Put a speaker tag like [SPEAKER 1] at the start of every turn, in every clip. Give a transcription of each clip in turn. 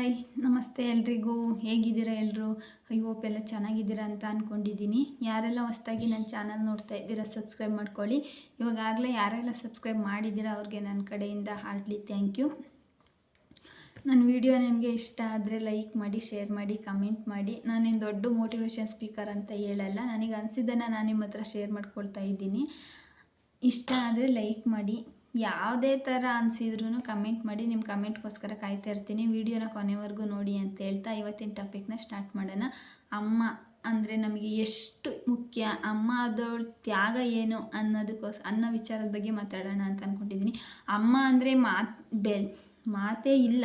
[SPEAKER 1] Hi, ನಮಸ್ತೆ ಎಲ್ರಿಗೂ. ಹೇಗಿದ್ದೀರಾ ಎಲ್ಲರೂ ಐ ಹೋಪ್ ಎಲ್ಲ ಚೆನ್ನಾಗಿದ್ದೀರಾ ಅಂತ ಅಂದ್ಕೊಂಡಿದ್ದೀನಿ ಯಾರೆಲ್ಲ ಹೊಸ್ದಾಗಿ ನನ್ನ ಚಾನಲ್ ನೋಡ್ತಾ ಇದ್ದೀರಾ ಸಬ್ಸ್ಕ್ರೈಬ್ ಮಾಡ್ಕೊಳ್ಳಿ. ಇವಾಗಲೇ ಯಾರೆಲ್ಲ ಸಬ್ಸ್ಕ್ರೈಬ್ ಮಾಡಿದ್ದೀರಾ, ಅವ್ರಿಗೆ ನನ್ನ ಕಡೆಯಿಂದ ಹಾರ್ಡ್ಲಿ ಥ್ಯಾಂಕ್ ಯು ನನ್ನ ವಿಡಿಯೋ ನಿಮಗೆ ಇಷ್ಟ ಆದರೆ ಲೈಕ್ ಮಾಡಿ ಶೇರ್ ಮಾಡಿ ಕಮೆಂಟ್ ಮಾಡಿ. ನಾನೇನು ದೊಡ್ಡ ಮೋಟಿವೇಶನ್ ಸ್ಪೀಕರ್ ಅಂತ ಹೇಳಲ್ಲ. ನನಗೆ ಅನಿಸಿದ್ದನ್ನು ನಾನು ನಿಮ್ಮ ಹತ್ರ ಶೇರ್ ಮಾಡ್ಕೊಳ್ತಾ ಇದ್ದೀನಿ. ಇಷ್ಟ ಆದರೆ ಲೈಕ್ ಮಾಡಿ. ಯಾವುದೇ ಥರ ಅನಿಸಿದ್ರು ಕಮೆಂಟ್ ಮಾಡಿ ನಿಮ್ಮ ಕಮೆಂಟ್ಗೋಸ್ಕರ ಕಾಯ್ತಾ ಇರ್ತೀನಿ. ವಿಡಿಯೋನ ಕೊನೆವರೆಗೂ ನೋಡಿ ಅಂತ ಹೇಳ್ತಾ ಇವತ್ತಿನ ಟಾಪಿಕ್ನ ಸ್ಟಾರ್ಟ್ ಮಾಡೋಣ. ಅಮ್ಮ ಅಂದರೆ ನಮಗೆ ಎಷ್ಟು ಮುಖ್ಯ? ಅಮ್ಮ ಆದವಳ ತ್ಯಾಗ ಏನು ಅನ್ನೋದಕ್ಕೋಸ್, ಅನ್ನೋ ವಿಚಾರದ ಬಗ್ಗೆ ಮಾತಾಡೋಣ ಅಂತ ಅಂದ್ಕೊಂಡಿದ್ದೀನಿ ಅಮ್ಮ ಅಂದರೆ ಮಾತು ಬೆಲ್ ಮಾತೇ ಇಲ್ಲ.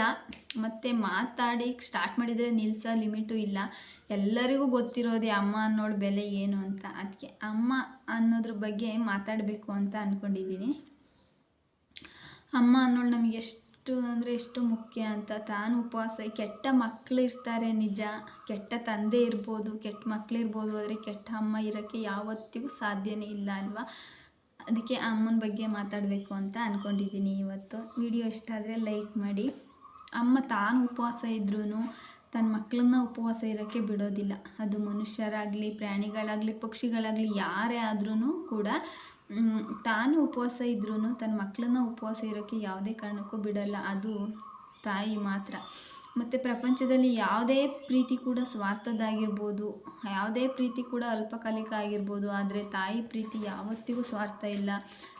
[SPEAKER 1] ಮತ್ತು ಮಾತಾಡಿ ಸ್ಟಾರ್ಟ್ ಮಾಡಿದರೆ ನಿಲ್ಲಿಸೋ ಲಿಮಿಟು ಇಲ್ಲ. ಎಲ್ಲರಿಗೂ ಗೊತ್ತಿರೋದೇ ಅಮ್ಮ ಅನ್ನೋಳ ಬೆಲೆ ಏನು ಅಂತ. ಅದಕ್ಕೆ ಅಮ್ಮ ಅನ್ನೋದ್ರ ಬಗ್ಗೆ ಮಾತಾಡಬೇಕು ಅಂತ ಅಂದ್ಕೊಂಡಿದ್ದೀನಿ ಅಮ್ಮ ಅನ್ನೋಳು ನಮಗೆ ಎಷ್ಟು ಅಂದರೆ ಎಷ್ಟು ಮುಖ್ಯ ಅಂತ. ತಾನು ಉಪವಾಸ ಕೆಟ್ಟ ಮಕ್ಕಳು ಇರ್ತಾರೆ ನಿಜ. ಕೆಟ್ಟ ತಂದೆ ಇರ್ಬೋದು, ಕೆಟ್ಟ ಮಕ್ಕಳು ಇರ್ಬೋದು, ಆದರೆ ಕೆಟ್ಟ ಅಮ್ಮ ಇರೋಕ್ಕೆ ಯಾವತ್ತಿಗೂ ಸಾಧ್ಯನೇ ಇಲ್ಲ ಅಲ್ವಾ? ಅದಕ್ಕೆ ಅಮ್ಮನ ಬಗ್ಗೆ ಮಾತಾಡಬೇಕು ಅಂತ ಅಂದ್ಕೊಂಡಿದ್ದೀನಿ ಇವತ್ತು. ವಿಡಿಯೋ ಇಷ್ಟ ಆದರೆ ಲೈಕ್ ಮಾಡಿ. ಅಮ್ಮ ತಾನು ಉಪವಾಸ ಇದ್ರೂ ತನ್ನ ಮಕ್ಕಳನ್ನ ಉಪವಾಸ ಇರೋಕ್ಕೆ ಬಿಡೋದಿಲ್ಲ. ಅದು ಮನುಷ್ಯರಾಗಲಿ, ಪ್ರಾಣಿಗಳಾಗಲಿ, ಪಕ್ಷಿಗಳಾಗಲಿ, ಯಾರೇ ಆದ್ರೂ ಕೂಡ ತಾನು ಉಪವಾಸ ಇದ್ರೂ ತನ್ನ ಮಕ್ಕಳನ್ನ ಉಪವಾಸ ಇರೋಕ್ಕೆ ಯಾವುದೇ ಕಾರಣಕ್ಕೂ ಬಿಡಲ್ಲ, ಅದು ತಾಯಿ ಮಾತ್ರ. ಮತ್ತು ಪ್ರಪಂಚದಲ್ಲಿ ಯಾವುದೇ ಪ್ರೀತಿ ಕೂಡ ಸ್ವಾರ್ಥದ್ದಾಗಿರ್ಬೋದು ಯಾವುದೇ ಪ್ರೀತಿ ಕೂಡ ಅಲ್ಪಕಾಲಿಕ ಆಗಿರ್ಬೋದು, ಆದರೆ ತಾಯಿ ಪ್ರೀತಿ ಯಾವತ್ತಿಗೂ ಸ್ವಾರ್ಥ ಇಲ್ಲ.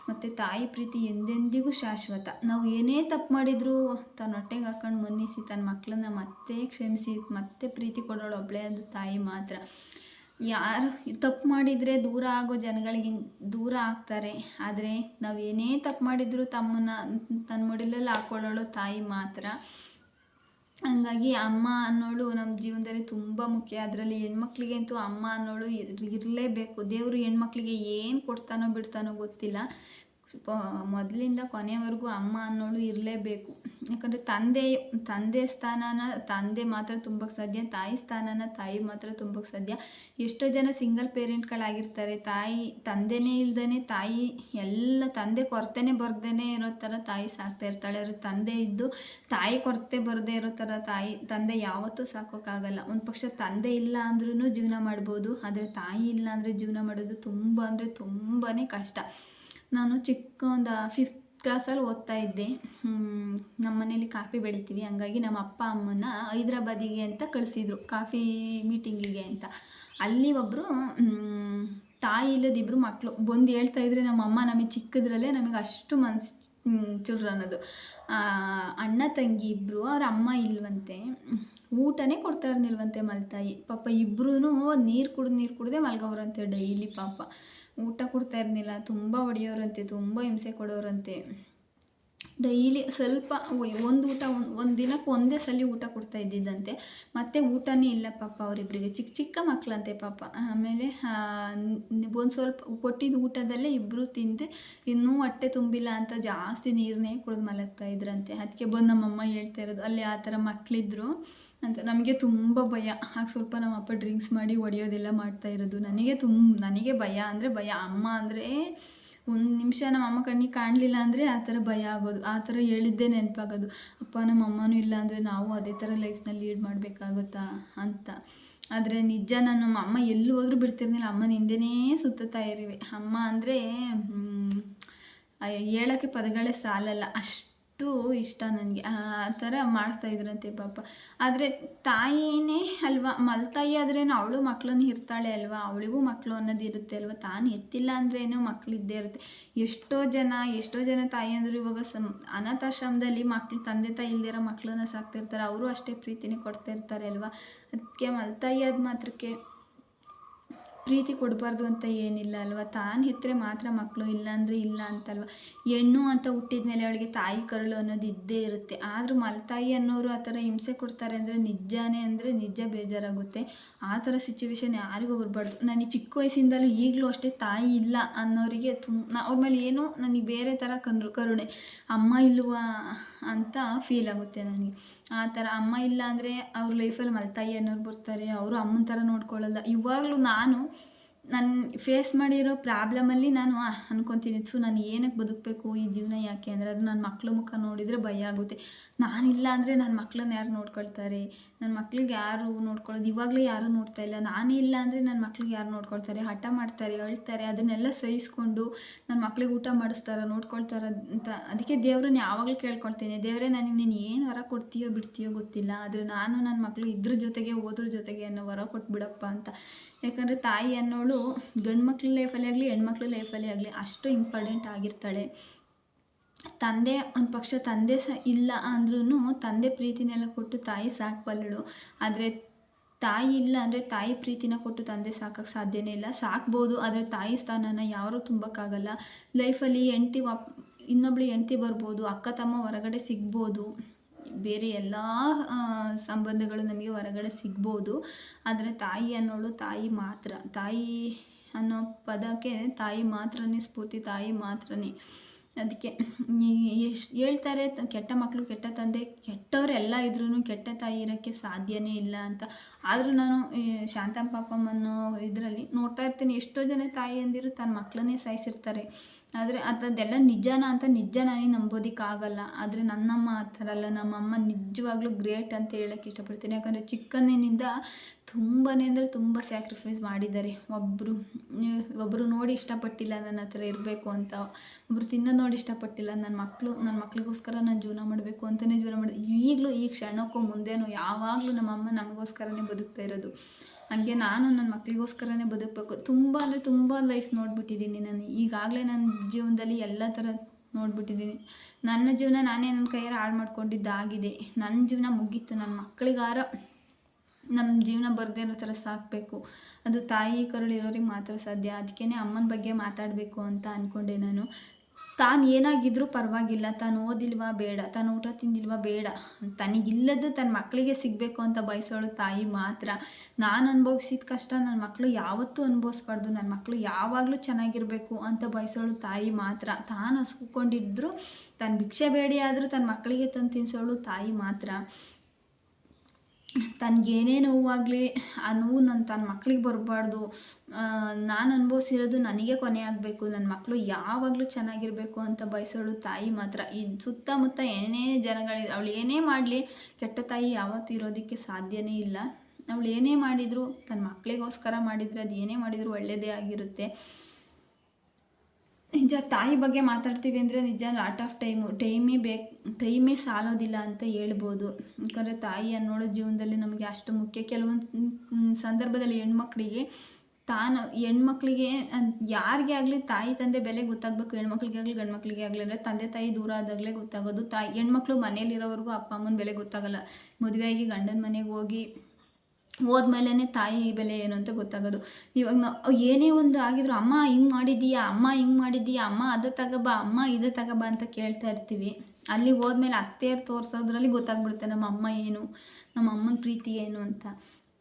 [SPEAKER 1] ಮತ್ತು ತಾಯಿ ಪ್ರೀತಿ ಎಂದೆಂದಿಗೂ ಶಾಶ್ವತ. ನಾವು ಏನೇ ತಪ್ಪು ಮಾಡಿದರೂ ತನ್ನ ಹೊಟ್ಟೆಗೆ ಹಾಕೊಂಡು ಮನ್ನಿಸಿ ತನ್ನ ಮಕ್ಕಳನ್ನ ಮತ್ತೆ ಕ್ಷಮಿಸಿ, ಮತ್ತೆ ಪ್ರೀತಿ ಕೊಡೋಳು ಒಬ್ಬಳೇ ಅದು ತಾಯಿ ಮಾತ್ರ. ಯಾರು ತಪ್ಪು ಮಾಡಿದರೆ ದೂರ ಆಗೋ ಜನಗಳಿಗೆ ದೂರ ಆಗ್ತಾರೆ. ಆದರೆ ನಾವು ಏನೇ ತಪ್ಪು ಮಾಡಿದರೂ ತಮ್ಮನ್ನ ತನ್ನ ಮಡಿಲಲ್ಲಿ ಹಾಕ್ಕೊಳ್ಳೋಳು ತಾಯಿ ಮಾತ್ರ. ಹಂಗಾಗಿ ಅಮ್ಮ ಅನ್ನೋಳು ನಮ್ಮ ಜೀವನದಲ್ಲಿ ತುಂಬ ಮುಖ್ಯ. ಅದರಲ್ಲಿ ಹೆಣ್ಮಕ್ಳಿಗೆ ಅಂತೂ ಅಮ್ಮ ಅನ್ನೋಳು ಇರ್- ಇರಲೇಬೇಕು. ದೇವರು ಹೆಣ್ಮಕ್ಳಿಗೆ ಏನು ಕೊಡ್ತಾನೋ ಬಿಡ್ತಾನೋ ಗೊತ್ತಿಲ್ಲ. ಮೊದಲಿಂದ ಕೊನೆವರೆಗೂ ಅಮ್ಮ ಅನ್ನೋಳು ಇರಲೇಬೇಕು. ಯಾಕಂದರೆ ತಂದೆ ತಂದೆ ಸ್ಥಾನನ, ತಂದೆ ಮಾತ್ರ ತುಂಬಕ್ಕೆ ಸಾಧ್ಯ, ತಾಯಿ ಸ್ಥಾನನ ತಾಯಿ ಮಾತ್ರ ತುಂಬಕ್ಕೆ ಸಾಧ್ಯ. ಎಷ್ಟೋ ಜನ ಸಿಂಗಲ್ ಪೇರೆಂಟ್ಗಳಾಗಿರ್ತಾರೆ ತಾಯಿ, ತಂದೆನೇ ಇಲ್ದೇ ತಾಯಿ, ಎಲ್ಲ ತಂದೆ ಕೊರತೆನೆ ಬರ್ದೇ ಇರೋ ಥರ ತಾಯಿ ಸಾಕ್ತಾ ಇರ್ತಾಳೆ. ಆದರೆ ತಂದೆ ಇದ್ದು ತಾಯಿ ಕೊರತೆ ಬರದೇ ಇರೋ ಥರ ತಾಯಿ, ತಂದೆ ಯಾವತ್ತೂ ಸಾಕೋಕ್ಕಾಗಲ್ಲ. ಒಂದು ಪಕ್ಷ ತಂದೆ ಇಲ್ಲ ಅಂದ್ರೂ ಜೀವನ ಮಾಡ್ಬೋದು. ಆದರೆ ತಾಯಿ ಇಲ್ಲ ಅಂದರೆ ಜೀವನ ಮಾಡೋದು ತುಂಬ ಅಂದರೆ ತುಂಬಾ ಕಷ್ಟ. ನಾನು ಚಿಕ್ಕ ಒಂದು ಫಿಫ್ತ್ ಕ್ಲಾಸಲ್ಲಿ ಓದ್ತಾ ಇದ್ದೆ. ನಮ್ಮ ಮನೇಲಿ ಕಾಫಿ ಬೆಳಿತೀವಿ. ಹಂಗಾಗಿ ನಮ್ಮ ಅಪ್ಪ ಅಮ್ಮನ ಹೈದ್ರಾಬಾದಿಗೆ ಅಂತ ಕಳಿಸಿದ್ರು. ಕಾಫಿ ಮೀಟಿಂಗಿಗೆ ಅಂತ. ಅಲ್ಲಿ ಒಬ್ಬರು ತಾಯಿ ಇಲ್ಲದಿಬ್ಬರು ಮಕ್ಕಳು ಬಂದು ಹೇಳ್ತಾ ಇದ್ರೆ ನಮ್ಮ ಅಮ್ಮ ನಮಗೆ ಚಿಕ್ಕದ್ರಲ್ಲೇ ನಮಗೆ ಅಷ್ಟು ಮನ್ಸು ಚುರ್ರು ಅನ್ನೋದು. ಅಣ್ಣ, ತಂಗಿ ಇಬ್ಬರು ಅವ್ರ ಅಮ್ಮ ಇಲ್ವಂತೆ. ಊಟನೇ ಕೊಡ್ತಾ ಇರ್ನಿಲ್ವಂತೆ ಮಲ್ತಾಯಿ. ಪಾಪ ಇಬ್ಬರೂ ನೀರು ಕುಡ್ದು ನೀರು ಕುಡ್ದೆ ಮಲ್ಗೋರಂತೆ ಡೈಲಿ ಪಾಪ. ಊಟ ಕೊಡ್ತಾ ಇರ್ನಿಲ್ಲ ತುಂಬ ಹೊಡೆಯೋರಂತೆ ತುಂಬ ಹಿಂಸೆ ಕೊಡೋರಂತೆ ಡೈಲಿ ಸ್ವಲ್ಪ ಒಂದು ಊಟ, ಒಂದು ಒಂದು ದಿನಕ್ಕೆ ಒಂದೇ ಸಲ ಊಟ ಕೊಡ್ತಾ ಇದ್ದಿದ್ದಂತೆ ಮತ್ತೆ ಊಟನೇ ಇಲ್ಲ ಪಾಪ ಅವರಿಬ್ಬರಿಗೆ ಚಿಕ್ಕ ಚಿಕ್ಕ ಮಕ್ಕಳಂತೆ ಪಾಪ. ಆಮೇಲೆ ಒಂದು ಸ್ವಲ್ಪ ಕೊಟ್ಟಿದ್ದ ಊಟದಲ್ಲೇ ಇಬ್ಬರು ತಿಂದು ಇನ್ನೂ ಹೊಟ್ಟೆ ತುಂಬಿಲ್ಲ ಅಂತ ಜಾಸ್ತಿ ನೀರನ್ನೇ ಕುಡಿದು ಮಲಗ್ತಾ ಇದ್ರಂತೆ ಅದಕ್ಕೆ ಬಂದು ನಮ್ಮಮ್ಮ ಹೇಳ್ತಾ ಇರೋದು ಅಲ್ಲಿ ಆ ಥರ ಮಕ್ಕಳಿದ್ರು ಅಂತ. ನಮಗೆ ತುಂಬ ಭಯ. ಹಾಗೆ ಸ್ವಲ್ಪ ನಮ್ಮ ಅಪ್ಪ ಡ್ರಿಂಕ್ಸ್ ಮಾಡಿ ಹೊಡೆಯೋದೆಲ್ಲ ಮಾಡ್ತಾ ಇರೋದು. ನನಗೆ ತುಂಬ ನನಗೆ ಭಯ ಅಂದರೆ ಭಯ. ಅಮ್ಮ ಅಂದರೆ ಒಂದು ನಿಮಿಷ ನಮ್ಮ ಅಮ್ಮ ಕಣ್ಣಿಗೆ ಕಾಣಲಿಲ್ಲ ಅಂದರೆ ಆ ಥರ ಭಯ ಆಗೋದು. ಆ ಥರ ಹೇಳಿದ್ದೇ ನೆನಪಾಗೋದು. ಅಪ್ಪ ನಮ್ಮ ಅಮ್ಮನೂ ಇಲ್ಲ ಅಂದರೆ ನಾವು ಅದೇ ಥರ ಲೈಫ್ನ ಲೀಡ್ ಮಾಡಬೇಕಾಗುತ್ತಾ ಅಂತ. ಆದರೆ ನಿಜ ನಾನು ನಮ್ಮ ಅಮ್ಮ ಎಲ್ಲಿ ಹೋದ್ರೂ ಅಮ್ಮನ ಹಿಂದೆನೇ ಸುತ್ತುತ್ತಾ ಇರುವೆ ಅಮ್ಮ ಅಂದರೆ ಹೇಳೋಕ್ಕೆ ಪದಗಳೇ ಸಾಲಲ್ಲ. ಅಷ್ಟು ಇಷ್ಟ ನನಗೆ. ಆ ಥರ ಮಾಡ್ತಾ ಇದ್ರಂತೆ ಪಾಪ. ಆದರೆ ತಾಯಿನೇ ಅಲ್ವಾ, ಮಲ್ತಾಯಿ ಆದ್ರೇನು ಅವಳು ಮಕ್ಕಳನ್ನ ಇರ್ತಾಳೆ ಅಲ್ವಾ? ಅವಳಿಗೂ ಮಕ್ಕಳು ಅನ್ನೋದು ಇರುತ್ತೆ ಅಲ್ವಾ? ತಾನು ಎತ್ತಿಲ್ಲ ಅಂದ್ರೇನು ಮಕ್ಕಳು ಇದ್ದೇ ಇರುತ್ತೆ. ಎಷ್ಟೋ ಜನ ಎಷ್ಟೋ ಜನ ತಾಯಿ ಅಂದರು ಇವಾಗ ಸಮ್ ಅನಾಥಾಶ್ರಮದಲ್ಲಿ ಮಕ್ಳು, ತಂದೆ ತಾಯಿ ಇಲ್ದಿರೋ ಮಕ್ಕಳನ್ನ ಸಾಕ್ತಿರ್ತಾರೆ. ಅವರು ಅಷ್ಟೇ ಪ್ರೀತಿನೇ ಕೊಡ್ತಾ ಇರ್ತಾರೆ ಅಲ್ವಾ? ಅದಕ್ಕೆ ಮಲ್ತಾಯಿ ಆದ ಮಾತ್ರಕ್ಕೆ ಪ್ರೀತಿ ಕೊಡಬಾರ್ದು ಅಂತ ಏನಿಲ್ಲ ಅಲ್ವಾ? ತಾನು ಹೆತ್ತರೆ ಮಾತ್ರ ಮಕ್ಕಳು ಇಲ್ಲ ಅಂದರೆ ಇಲ್ಲ ಅಂತಲ್ವ? ಹೆಣ್ಣು ಅಂತ ಹುಟ್ಟಿದ ಮೇಲೆ ಅವಳಿಗೆ ತಾಯಿ ಕರುಳು ಅನ್ನೋದು ಇದ್ದೇ ಇರುತ್ತೆ. ಆದರೂ ಮಲತಾಯಿ ಅನ್ನೋರು ಆ ಥರ ಹಿಂಸೆ ಕೊಡ್ತಾರೆ ಅಂದರೆ ನಿಜಾನೇ ಅಂದರೆ ನಿಜ ಬೇಜಾರಾಗುತ್ತೆ. ಆ ಥರ ಸಿಚುವೇಶನ್ ಯಾರಿಗೂ ಬರಬಾರ್ದು. ನನಗೆ ಚಿಕ್ಕ ವಯಸ್ಸಿಂದಲೂ ಈಗಲೂ ಅಷ್ಟೇ ತಾಯಿ ಇಲ್ಲ ಅನ್ನೋರಿಗೆ ತುಂಬ ಅವ್ರ ಮೇಲೆ ಏನೋ ನನಗೆ ಬೇರೆ ಥರ ಕನ್ರು ಕರುಣೆ. ಅಮ್ಮ ಇಲ್ವಾ? ಅಂತ ಫೀಲ್ ಆಗುತ್ತೆ ನನಗೆ. ಆ ಥರ ಅಮ್ಮ ಇಲ್ಲ ಅಂದರೆ ಅವ್ರ ಲೈಫಲ್ಲಿ ಮಲ್ತಾಯಿ ಅನ್ನೋರು ಬರ್ತಾರೆ, ಅವರು ಅಮ್ಮನ ಥರ ನೋಡ್ಕೊಳ್ಳಲ್ಲ. ಇವಾಗಲೂ ನಾನು ನನ್ನ ಫೇಸ್ ಮಾಡಿರೋ ಪ್ರಾಬ್ಲಮಲ್ಲಿ ನಾನು ಅನ್ಕೊತೀನಿ ಸೊ ನಾನು ಏನಕ್ಕೆ ಬದುಕಬೇಕು? ಈ ಜೀವನ ಯಾಕೆ? ಅಂದರೆ ಅದು ನನ್ನ ಮಕ್ಕಳ ಮುಖ ನೋಡಿದರೆ ಭಯ ಆಗುತ್ತೆ. ನಾನಿಲ್ಲ ಅಂದರೆ ನನ್ನ ಮಕ್ಕಳನ್ನ ಯಾರು ನೋಡ್ಕೊಳ್ತಾರೆ? ನನ್ನ ಮಕ್ಳಿಗೆ ಯಾರು ನೋಡ್ಕೊಳ್ಳೋದು ಇವಾಗಲೇ ಯಾರೂ ನೋಡ್ತಾ ಇಲ್ಲ. ನಾನೇ ಇಲ್ಲ ಅಂದರೆ ನನ್ನ ಮಕ್ಳಿಗೆ ಯಾರು ನೋಡ್ಕೊಳ್ತಾರೆ? ಹಠ ಮಾಡ್ತಾರೆ, ಅಳ್ತಾರೆ, ಅದನ್ನೆಲ್ಲ ಸಹಿಸ್ಕೊಂಡು ನನ್ನ ಮಕ್ಳಿಗೆ ಊಟ ಮಾಡಿಸ್ತಾರ, ನೋಡ್ಕೊಳ್ತಾರ ಅಂತ. ಅದಕ್ಕೆ ದೇವ್ರನ್ನ ಯಾವಾಗಲೂ ಕೇಳ್ಕೊಳ್ತೀನಿ. ದೇವರೇ, ನನಗೆ ನೀನು ಏನು ವರ ಕೊಡ್ತೀಯೋ ಬಿಡ್ತೀಯೋ ಗೊತ್ತಿಲ್ಲ. ಆದರೆ ನಾನು ನನ್ನ ಮಕ್ಕಳು ಇದ್ರ ಜೊತೆಗೆ, ಓದ್ರ ಜೊತೆಗೆ ಅನ್ನೋ ವರ ಕೊಟ್ಬಿಡಪ್ಪ ಅಂತ. ಯಾಕಂದರೆ ತಾಯಿ ಅನ್ನೋಳು ಗಂಡು ಮಕ್ಳ ಲೈಫಲ್ಲೇ ಆಗಲಿ, ಹೆಣ್ಮಕ್ಳ ಲೈಫಲ್ಲೇ ಆಗಲಿ ಅಷ್ಟು ಇಂಪಾರ್ಟೆಂಟ್ ಆಗಿರ್ತಾಳೆ. ತಂದೆ, ಒಂದು ಪಕ್ಷ ತಂದೆ ಸಹ ಇಲ್ಲ ಅಂದ್ರೂ ತಂದೆ ಪ್ರೀತಿನೆಲ್ಲ ಕೊಟ್ಟು ತಾಯಿ ಸಾಕಬಲ್ಲಳು ಆದರೆ ತಾಯಿ ಇಲ್ಲ ಅಂದರೆ ತಾಯಿ ಪ್ರೀತಿನ ಕೊಟ್ಟು ತಂದೆ ಸಾಕಕ್ಕೆ ಸಾಧ್ಯನೇ ಇಲ್ಲ. ಸಾಕ್ಬೋದು, ಆದರೆ ತಾಯಿ ಸ್ಥಾನನ ಯಾರೂ ತುಂಬಕ್ಕಾಗಲ್ಲ. ಲೈಫಲ್ಲಿ ಹೆಂಡ್ತಿ ವಾಪ್ ಇನ್ನೊಬ್ಳು ಹೆಂಡ್ತಿ ಬರ್ಬೋದು, ಅಕ್ಕ ತಮ್ಮ ಹೊರಗಡೆ ಸಿಗ್ಬೋದು. ಬೇರೆ ಎಲ್ಲ ಸಂಬಂಧಗಳು ನಮಗೆ ಹೊರಗಡೆ ಸಿಗ್ಬೋದು. ಆದರೆ ತಾಯಿ ಅನ್ನೋಳು ತಾಯಿ ಮಾತ್ರ. ತಾಯಿ ಅನ್ನೋ ಪದಕ್ಕೆ ತಾಯಿ ಮಾತ್ರನೇ ಸ್ಫೂರ್ತಿ, ತಾಯಿ ಮಾತ್ರನೇ. ಅದಕ್ಕೆ ಎಷ್ಟು ಹೇಳ್ತಾರೆ ಕೆಟ್ಟ ಮಕ್ಕಳು ಕೆಟ್ಟ ತಂದೆ, ಕೆಟ್ಟವರೆಲ್ಲ ಇದ್ರೂ ಕೆಟ್ಟ ತಾಯಿ ಇರೋಕ್ಕೆ ಸಾಧ್ಯನೇ ಇಲ್ಲ ಅಂತ. ಆದರೂ ನಾನು ಶಾಂತಮ್ಮ, ಪಾಪಮ್ಮನೋ ಇದರಲ್ಲಿ ನೋಡ್ತಾ ಇರ್ತೀನಿ. ಎಷ್ಟೋ ಜನ ತಾಯಿ ಅಂದಿರು ತನ್ನ ಮಕ್ಕಳನ್ನೇ ಸಾಯಿಸಿರ್ತಾರೆ. ಆದರೆ ಅದೆಲ್ಲ ನಿಜಾನ ಅಂತ ನಿಜ ನನಗೆ ನಂಬೋದಕ್ಕಾಗಲ್ಲ. ಆದರೆ ನನ್ನಮ್ಮ ಆ ಥರ ಅಲ್ಲ. ನಮ್ಮಮ್ಮ ನಿಜವಾಗ್ಲೂ ಗ್ರೇಟ್ ಅಂತ ಹೇಳೋಕ್ಕೆ ಇಷ್ಟಪಡ್ತೀನಿ. ಯಾಕಂದರೆ ಚಿಕ್ಕಂದಿನಿಂದ ತುಂಬಾ ಅಂದರೆ ತುಂಬ ಸ್ಯಾಕ್ರಿಫೈಸ್ ಮಾಡಿದ್ದಾರೆ. ಒಬ್ಬರು ಒಬ್ಬರು ನೋಡಿ ಇಷ್ಟಪಟ್ಟಿಲ್ಲ ನನ್ನ ಹತ್ರ ಇರಬೇಕು ಅಂತ. ಒಬ್ಬರು ತಿನ್ನೋದು ನೋಡಿ ಇಷ್ಟಪಟ್ಟಿಲ್ಲ. ನನ್ನ ಮಕ್ಕಳು ನನ್ನ ಮಕ್ಳಿಗೋಸ್ಕರ ನಾನು ಜೀವನ ಮಾಡಬೇಕು ಅಂತಲೇ ಜೀವನ ಮಾಡಿ ಈಗಲೂ ಈ ಕ್ಷಣಕ್ಕೂ ಮುಂದೆನೂ ಯಾವಾಗಲೂ ನಮ್ಮಮ್ಮ ನಮಗೋಸ್ಕರನೇ ಬದುಕ್ತಾ ಇರೋದು. ಹಾಗೆ ನಾನು ನನ್ನ ಮಕ್ಕಳಿಗೋಸ್ಕರನೇ ಬದುಕಬೇಕು. ತುಂಬ ಅಂದರೆ ತುಂಬ ಲೈಫ್ ನೋಡಿಬಿಟ್ಟಿದ್ದೀನಿ ನಾನು. ಈಗಾಗಲೇ ನನ್ನ ಜೀವನದಲ್ಲಿ ಎಲ್ಲ ಥರ ನೋಡ್ಬಿಟ್ಟಿದ್ದೀನಿ. ನನ್ನ ಜೀವನ ನಾನೇ ನನ್ನ ಕೈಯಾರ ಹಾಳು ಮಾಡ್ಕೊಂಡಿದ್ದಾಗಿದೆ ನನ್ನ ಜೀವನ ಮುಗೀತು. ನನ್ನ ಮಕ್ಕಳಿಗಾರ ನಮ್ಮ ಜೀವನ ಬರದೇ ಇರೋ ಥರ ಸಾಕಬೇಕು. ಅದು ತಾಯಿ ಕರುಳಿರೋರಿಗೆ ಮಾತ್ರ ಸಾಧ್ಯ. ಅದಕ್ಕೇ ಅಮ್ಮನ ಬಗ್ಗೆ ಮಾತಾಡಬೇಕು ಅಂತ ಅಂದ್ಕೊಂಡೆ ನಾನು. ತಾನು ಏನಾಗಿದ್ರೂ ಪರವಾಗಿಲ್ಲ, ತಾನು ಓದಿಲ್ವಾ ಬೇಡ, ತಾನು ಊಟ ತಿಂದಿಲ್ವಾ ಬೇಡ, ತನಗಿಲ್ಲದ್ದು ತನ್ನ ಮಕ್ಕಳಿಗೆ ಸಿಗಬೇಕು ಅಂತ ಬಯಸೋಳು ತಾಯಿ ಮಾತ್ರ. ನಾನು ಅನುಭವಿಸಿದ ಕಷ್ಟ ನನ್ನ ಮಕ್ಕಳು ಯಾವತ್ತೂ ಅನುಭವಿಸ್ಬಾರ್ದು ನನ್ನ ಮಕ್ಕಳು ಯಾವಾಗಲೂ ಚೆನ್ನಾಗಿರಬೇಕು ಅಂತ ಬಯಸೋಳು ತಾಯಿ ಮಾತ್ರ. ತಾನು ಹಸ್ಕೊಂಡಿದ್ರು ತನ್ನ ಭಿಕ್ಷೆ ಬೇಡಿ ಆದರೂ ತನ್ನ ಮಕ್ಕಳಿಗೆ ತಂದು ತಿನ್ಸೋಳು ತಾಯಿ ಮಾತ್ರ. ತನಗೇನೇ ನೋವಾಗಲಿ, ಆ ನೋವು ನನ್ನ ತನ್ನ ಮಕ್ಳಿಗೆ ಬರಬಾರ್ದು. ನಾನು ಅನುಭವಿಸಿರೋದು ನನಗೆ ಕೊನೆ ಆಗಬೇಕು. ನನ್ನ ಮಕ್ಕಳು ಯಾವಾಗಲೂ ಚೆನ್ನಾಗಿರಬೇಕು ಅಂತ ಬಯಸೋಳು ತಾಯಿ ಮಾತ್ರ. ಈ ಸುತ್ತಮುತ್ತ ಏನೇ ಜನಗಳಿದೆ ಅವಳು ಏನೇ ಮಾಡಲಿ, ಕೆಟ್ಟ ತಾಯಿ ಯಾವತ್ತೂ ಇರೋದಕ್ಕೆ ಸಾಧ್ಯನೇ ಇಲ್ಲ. ಅವಳು ಏನೇ ಮಾಡಿದರೂ ತನ್ನ ಮಕ್ಕಳಿಗೋಸ್ಕರ ಮಾಡಿದರೆ, ಅದು ಏನೇ ಮಾಡಿದರೂ ಒಳ್ಳೆಯದೇ ಆಗಿರುತ್ತೆ. ನಿಜ, ತಾಯಿ ಬಗ್ಗೆ ಮಾತಾಡ್ತೀವಿ ಅಂದರೆ ನಿಜ ಲಾಟ್ ಆಫ್ ಟೈಮು ಟೈಮೇ ಬೇಕು ಟೈಮೇ ಸಾಲೋದಿಲ್ಲ ಅಂತ ಹೇಳ್ಬೋದು. ಯಾಕಂದರೆ ತಾಯಿ ಅನ್ನೋಳೋ ಜೀವನದಲ್ಲಿ ನಮಗೆ ಅಷ್ಟು ಮುಖ್ಯ. ಕೆಲವೊಂದು ಸಂದರ್ಭದಲ್ಲಿ ಹೆಣ್ಮಕ್ಳಿಗೆ ತಾನು, ಹೆಣ್ಮಕ್ಳಿಗೆ ಯಾರಿಗೆ ಆಗಲಿ ತಾಯಿ ತಂದೆ ಬೆಲೆ ಗೊತ್ತಾಗಬೇಕು. ಹೆಣ್ಮಕ್ಳಿಗೆ ಆಗಲಿ, ಗಂಡ್ಮಕ್ಳಿಗೆ ಆಗಲಿ ಅಂದರೆ ತಂದೆ ತಾಯಿ ದೂರ ಆದಾಗಲೇ ಗೊತ್ತಾಗೋದು. ತಾಯಿ, ಹೆಣ್ಮಕ್ಳು ಮನೇಲಿರೋವರೆಗೂ ಅಪ್ಪ, ಅಮ್ಮನ ಬೆಲೆ ಗೊತ್ತಾಗಲ್ಲ. ಮದುವೆಯಾಗಿ ಗಂಡನ ಮನೆಗೆ ಹೋಗಿ ಹೋದ್ಮೇಲೆ ತಾಯಿ ಬೆಲೆ ಏನು ಅಂತ ಗೊತ್ತಾಗೋದು. ಇವಾಗ ನಾವು ಏನೇ ಒಂದು ಆಗಿದ್ರು ಅಮ್ಮ ಹಿಂಗೆ ಮಾಡಿದ್ದೀಯಾ, ಅಮ್ಮ ಹಿಂಗೆ ಮಾಡಿದ್ದೀಯಾ, ಅಮ್ಮ ಅದ ತಗೋಬಾ, ಅಮ್ಮ ಇದೇ ತಗೋಬಾ ಅಂತ ಕೇಳ್ತಾ ಇರ್ತೀವಿ. ಅಲ್ಲಿಗೆ ಹೋದ್ಮೇಲೆ ಅತ್ತೆಯರು ತೋರಿಸೋದ್ರಲ್ಲಿ ಗೊತ್ತಾಗ್ಬಿಡುತ್ತೆ ನಮ್ಮ ಅಮ್ಮ ಏನು, ನಮ್ಮ ಅಮ್ಮನ ಪ್ರೀತಿ ಏನು ಅಂತ.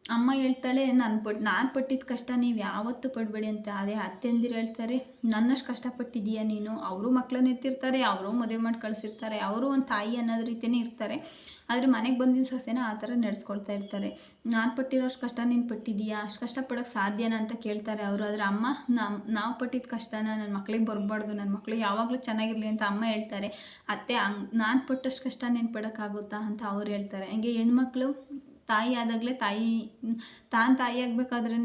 [SPEAKER 1] ಅಮ್ಮ ಹೇಳ್ತಾಳೆ, ನಾನು ಪಟ್, ನಾನು ಪಟ್ಟಿದ್ದ ಕಷ್ಟ ನೀವು ಯಾವತ್ತೂ ಪಡಬೇಡಿ ಅಂತ. ಅದೇ ಅತ್ತೆಂದಿರು ಹೇಳ್ತಾರೆ, ನನ್ನಷ್ಟು ಕಷ್ಟಪಟ್ಟಿದ್ದೀಯಾ ನೀನು? ಅವರು ಮಕ್ಕಳನ್ನ ಎತ್ತಿರ್ತಾರೆ, ಅವರು ಮದುವೆ ಮಾಡಿ ಕಳಿಸಿರ್ತಾರೆ, ಅವರು ಒಂದು ತಾಯಿ ಅನ್ನೋದು ರೀತಿಯೇ ಇರ್ತಾರೆ. ಆದರೆ ಮನೆಗೆ ಬಂದಿದ್ದ ಸೊಸೆನ ಆ ಥರ ನಡೆಸ್ಕೊಳ್ತಾ ಇರ್ತಾರೆ. ನಾನು ಪಟ್ಟಿರೋಷ್ಟು ಕಷ್ಟ ನೀನು ಪಟ್ಟಿದ್ದೀಯಾ? ಅಷ್ಟು ಕಷ್ಟಪಡೋಕ್ಕೆ ಸಾಧ್ಯನಾ ಅಂತ ಕೇಳ್ತಾರೆ ಅವರು. ಆದರೆ ಅಮ್ಮ ನಮ್ಮ ನಾವು ಪಟ್ಟಿದ್ದ ಕಷ್ಟನ ನನ್ನ ಮಕ್ಳಿಗೆ ಬರಬಾರ್ದು. ನನ್ನ ಮಕ್ಳು ಯಾವಾಗಲೂ ಚೆನ್ನಾಗಿರಲಿ ಅಂತ ಅಮ್ಮ ಹೇಳ್ತಾರೆ. ಅತ್ತೆ, ಹಂಗೆ ನಾನು ಪಟ್ಟಷ್ಟು ಕಷ್ಟ ನೀನು ಪಡೋಕ್ಕಾಗುತ್ತಾ ಅಂತ ಅವ್ರು ಹೇಳ್ತಾರೆ. ಹಂಗೆ ಹೆಣ್ಮಕ್ಳು ತಾಯಿ ಆದಾಗಲೇ ತಾಯಿ, ತಾನು ತಾಯಿ ಆಗಬೇಕಾದ್ರೇ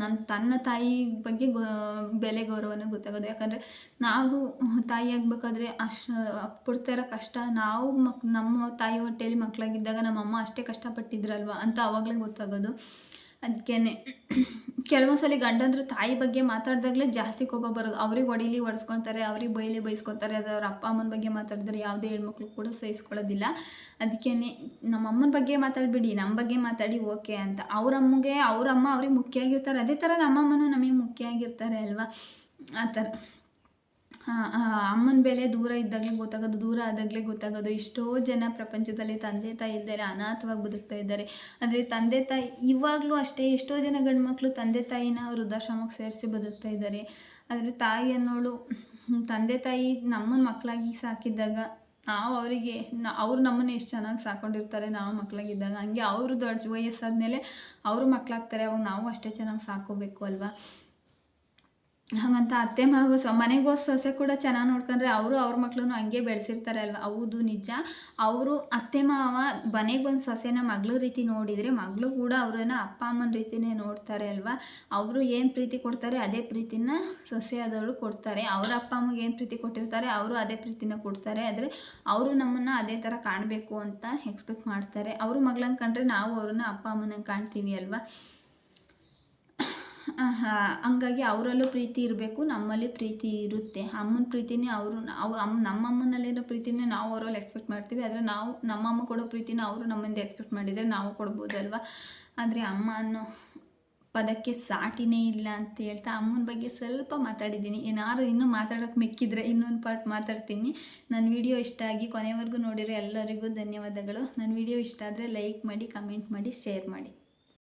[SPEAKER 1] ನನ್ನ ತನ್ನ ತಾಯಿ ಬಗ್ಗೆ ಬೆಲೆ ಗೌರವನ ಗೊತ್ತಾಗೋದು. ಯಾಕಂದರೆ ನಾವು ತಾಯಿ ಆಗಬೇಕಾದ್ರೆ ಅಷ್ಟು ಪಡ್ತಾ ಕಷ್ಟ ನಾವು ಮಕ್, ನಮ್ಮ ತಾಯಿ ಹೊಟ್ಟೆಯಲ್ಲಿ ಮಕ್ಕಳಾಗಿದ್ದಾಗ ನಮ್ಮಮ್ಮ ಅಷ್ಟೇ ಕಷ್ಟಪಟ್ಟಿದ್ರಲ್ವ ಅಂತ ಆವಾಗಲೇ ಗೊತ್ತಾಗೋದು. ಅದಕ್ಕೇ ಕೆಲವೊಂದು ಸಲ ಗಂಡಂದ್ರು ತಾಯಿ ಬಗ್ಗೆ ಮಾತಾಡಿದಾಗಲೇ ಜಾಸ್ತಿ ಕೋಪ ಬರೋದು. ಅವ್ರಿಗೆ ಹೊಡೀಲಿ ಹೊಡೆಸ್ಕೊತಾರೆ ಅವ್ರಿಗೆ ಬೈಲಿ ಬೈಸ್ಕೊತಾರೆ ಅದು ಅವ್ರ ಅಪ್ಪ ಅಮ್ಮನ ಬಗ್ಗೆ ಮಾತಾಡಿದ್ರೆ ಯಾವುದೇ ಹೆಣ್ಮಕ್ಳು ಕೂಡ ಸಹಿಸ್ಕೊಳ್ಳೋದಿಲ್ಲ. ಅದಕ್ಕೇ ನಮ್ಮ ಅಮ್ಮನ ಬಗ್ಗೆ ಮಾತಾಡಬೇಡಿ ನಮ್ಮ ಬಗ್ಗೆ ಮಾತಾಡಿ ಓಕೆ ಅಂತ. ಅವ್ರ ಅಮ್ಮಗೆ ಅವ್ರ ಅಮ್ಮ ಅವ್ರಿಗೆ ಮುಖ್ಯ ಆಗಿರ್ತಾರೆ. ಅದೇ ಥರ ನಮ್ಮಮ್ಮನೂ ನಮಗೆ ಮುಖ್ಯ ಆಗಿರ್ತಾರೆ ಅಲ್ವಾ? ಆ ಥರ. ಅಮ್ಮನ ಬೆಲೆ ದೂರ ಇದ್ದಾಗಲೇ ಗೊತ್ತಾಗೋದು, ದೂರ ಆದಾಗಲೇ ಗೊತ್ತಾಗೋದು. ಎಷ್ಟೋ ಜನ ಪ್ರಪಂಚದಲ್ಲಿ ತಂದೆ, ತಾಯಿ ಇದ್ದಾರೆ, ಅನಾಥವಾಗಿ ಬದುಕ್ತಾ ಇದ್ದಾರೆ. ಅಂದರೆ ತಂದೆ, ತಾಯಿ, ಇವಾಗಲೂ ಅಷ್ಟೇ ಎಷ್ಟೋ ಜನ ಗಂಡು ಮಕ್ಕಳು ತಂದೆ, ತಾಯಿನ ವೃದ್ಧಾಶ್ರಮಕ್ಕೆ ಸೇರಿಸಿ ಬದುಕ್ತಾ ಇದ್ದಾರೆ. ಆದರೆ ತಾಯಿ ಅನ್ನೋಳು, ತಂದೆ, ತಾಯಿ ನಮ್ಮನ್ನು ಮಕ್ಕಳಾಗಿ ಸಾಕಿದ್ದಾಗ ನಾವು ಅವರಿಗೆ, ಅವ್ರು ನಮ್ಮನ್ನು ಎಷ್ಟು ಚೆನ್ನಾಗಿ ಸಾಕೊಂಡಿರ್ತಾರೆ ನಾವು ಮಕ್ಕಳಾಗಿದ್ದಾಗ ಹಂಗೆ ಅವರು ದೊಡ್ಡ ವಯಸ್ಸಾದ ಮೇಲೆ ಅವರು ಮಕ್ಕಳಾಗ್ತಾರೆ ಅವಾಗ ನಾವು ಅಷ್ಟೇ ಚೆನ್ನಾಗಿ ಸಾಕೋಬೇಕು ಅಲ್ವಾ? ಹಾಗಂತ ಅತ್ತೆ ಮಾವ ಸೊ ಮನೆಗೆ ಸೊಸೆ ಕೂಡ ಚೆನ್ನಾಗಿ ನೋಡ್ಕೊಂಡ್ರೆ ಅವರು ಅವ್ರ ಮಕ್ಳನ್ನು ಹಂಗೆ ಬೆಳೆಸಿರ್ತಾರೆ ಅಲ್ವಾ? ಹೌದು, ನಿಜ. ಅವರು ಅತ್ತೆ ಮಾವ ಮನೆಗೆ ಬಂದು ಸೊಸೆನ ಮಗಳ ರೀತಿ ನೋಡಿದರೆ ಮಗಳು ಕೂಡ ಅವರನ್ನು ಅಪ್ಪ ಅಮ್ಮನ ರೀತಿನೇ ನೋಡ್ತಾರೆ ಅಲ್ವಾ? ಅವರು ಏನು ಪ್ರೀತಿ ಕೊಡ್ತಾರೆ ಅದೇ ಪ್ರೀತಿನ ಸೊಸೆ ಆದವಳು ಕೊಡ್ತಾರೆ. ಅವ್ರ ಅಪ್ಪ ಅಮ್ಮಗೆ ಏನು ಪ್ರೀತಿ ಕೊಟ್ಟಿರ್ತಾರೆ ಅವರು ಅದೇ ಪ್ರೀತಿನ ಕೊಡ್ತಾರೆ. ಆದರೆ ಅವರು ನಮ್ಮನ್ನು ಅದೇ ಥರ ಕಾಣಬೇಕು ಅಂತ ಎಕ್ಸ್ಪೆಕ್ಟ್ ಮಾಡ್ತಾರೆ. ಅವರು ಮಗಳನ್ನು ಕಂಡ್ರೆ ನಾವು ಅವ್ರನ್ನ ಅಪ್ಪ ಅಮ್ಮನಂಗೆ ಕಾಣ್ತೀವಿ ಅಲ್ವಾ? ಹಂಗಾಗಿ ಅವರಲ್ಲೂ ಪ್ರೀತಿ ಇರಬೇಕು, ನಮ್ಮಲ್ಲಿ ಪ್ರೀತಿ ಇರುತ್ತೆ. ಅಮ್ಮನ ಪ್ರೀತಿನೇ ಅವರು ಅವ್ರು ಅಮ್ಮ ನಮ್ಮ ಅಮ್ಮನಲ್ಲಿರೋ ಪ್ರೀತಿನೇ ನಾವು ಅವರಲ್ಲಿ ಎಕ್ಸ್ಪೆಕ್ಟ್ ಮಾಡ್ತೀವಿ. ಆದರೆ ನಾವು ನಮ್ಮಮ್ಮ ಕೊಡೋ ಪ್ರೀತಿನ ಅವರು ನಮ್ಮಿಂದ ಎಕ್ಸ್ಪೆಕ್ಟ್ ಮಾಡಿದರೆ ನಾವು ಕೊಡ್ಬೋದಲ್ವ? ಆದರೆ ಅಮ್ಮ ಅನ್ನೋ ಪದಕ್ಕೆ ಸಾಟಿನೇ ಇಲ್ಲ ಅಂತ ಹೇಳ್ತಾ ಅಮ್ಮನ ಬಗ್ಗೆ ಸ್ವಲ್ಪ ಮಾತಾಡಿದ್ದೀನಿ. ಏನಾದ್ರು ಇನ್ನೂ ಮಾತಾಡೋಕೆ ಮಿಕ್ಕಿದ್ರೆ ಇನ್ನೊಂದು ಪಾರ್ಟ್ ಮಾತಾಡ್ತೀನಿ. ನನ್ನ ವಿಡಿಯೋ ಇಷ್ಟ ಆಗಿ ಕೊನೆವರೆಗೂ ನೋಡಿರೋ ಎಲ್ಲರಿಗೂ ಧನ್ಯವಾದಗಳು. ನನ್ನ ವಿಡಿಯೋ ಇಷ್ಟ ಆದರೆ ಲೈಕ್ ಮಾಡಿ ಕಮೆಂಟ್ ಮಾಡಿ ಶೇರ್ ಮಾಡಿ.